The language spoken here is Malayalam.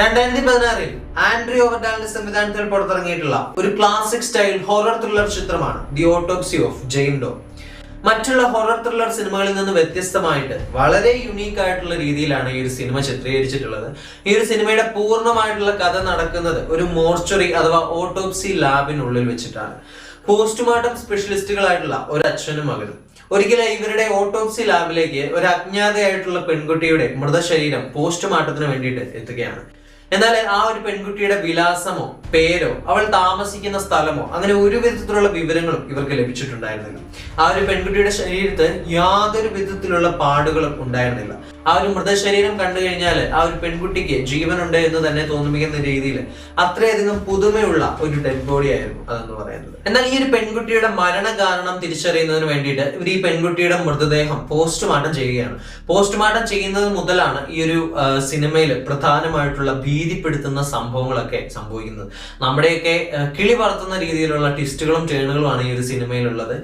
രണ്ടായിരത്തി പതിനാറിൽ ആൻഡ്രി ഓവർഡാലിന്റെ സംവിധാനത്തിൽ പുറത്തിറങ്ങിയിട്ടുള്ള ഒരു ക്ലാസിക് സ്റ്റൈൽ ഹൊറർ ത്രില്ലർ ചിത്രമാണ് the autopsy of Jane Doe മറ്റുള്ള ഹൊറർ ത്രില്ലർ സിനിമകളിൽ നിന്ന് വ്യത്യസ്തമായിട്ട് വളരെ യുണീക്ക് ആയിട്ടുള്ള രീതിയിലാണ് ഈ ഒരു സിനിമ ചിത്രീകരിച്ചിട്ടുള്ളത്. ഈ ഒരു സിനിമയുടെ പൂർണമായിട്ടുള്ള കഥ നടക്കുന്നത് ഒരു മോർച്ചറി അഥവാ ഓട്ടോപ്സി ലാബിനുള്ളിൽ വെച്ചിട്ടാണ്. പോസ്റ്റ്മോർട്ടം സ്പെഷ്യലിസ്റ്റുകളായിട്ടുള്ള ഒരു അച്ഛനും മകനും. ഒരിക്കലും ഇവരുടെ ഓട്ടോപ്സി ലാബിലേക്ക് ഒരു അജ്ഞാതയായിട്ടുള്ള പെൺകുട്ടിയുടെ മൃതശരീരം പോസ്റ്റ്മോർട്ടത്തിന് വേണ്ടിയിട്ട് എത്തുകയാണ്. എന്നാൽ ആ ഒരു പെൺകുട്ടിയുടെ വിലാസമോ പേരോ അവൾ താമസിക്കുന്ന സ്ഥലമോ അങ്ങനെ ഒരു വിധത്തിലുള്ള വിവരങ്ങളും ഇവർക്ക് ലഭിച്ചിട്ടുണ്ടായിരുന്നില്ല. ആ ഒരു പെൺകുട്ടിയുടെ ശരീരത്ത് യാതൊരു വിധത്തിലുള്ള പാടുകളും ഉണ്ടായിരുന്നില്ല. ആ ഒരു മൃതശരീരം കണ്ടു കഴിഞ്ഞാൽ ആ ഒരു പെൺകുട്ടിക്ക് ജീവനുണ്ട് എന്ന് തന്നെ തോന്നിപ്പിക്കുന്ന രീതിയിൽ അത്രയധികം പുതുമയുള്ള ഒരു ഡെഡ് ബോഡി ആയിരുന്നു അതെന്ന് പറയുന്നത്. എന്നാൽ ഈ ഒരു പെൺകുട്ടിയുടെ മരണ കാരണം തിരിച്ചറിയുന്നതിന് വേണ്ടിയിട്ട് ഇവർ ഈ പെൺകുട്ടിയുടെ മൃതദേഹം പോസ്റ്റ്മോർട്ടം ചെയ്യുകയാണ്. പോസ്റ്റ്മോർട്ടം ചെയ്യുന്നത് മുതലാണ് ഈ ഒരു സിനിമയിൽ പ്രധാനമായിട്ടുള്ള ഭീതിപ്പെടുത്തുന്ന സംഭവങ്ങളൊക്കെ സംഭവിക്കുന്നത്. നമ്മുടെയൊക്കെ കിളി പറത്തുന്ന രീതിയിലുള്ള ട്വിസ്റ്റുകളും ടേണുകളുമാണ് ഈ ഒരു സിനിമയിലുള്ളത്.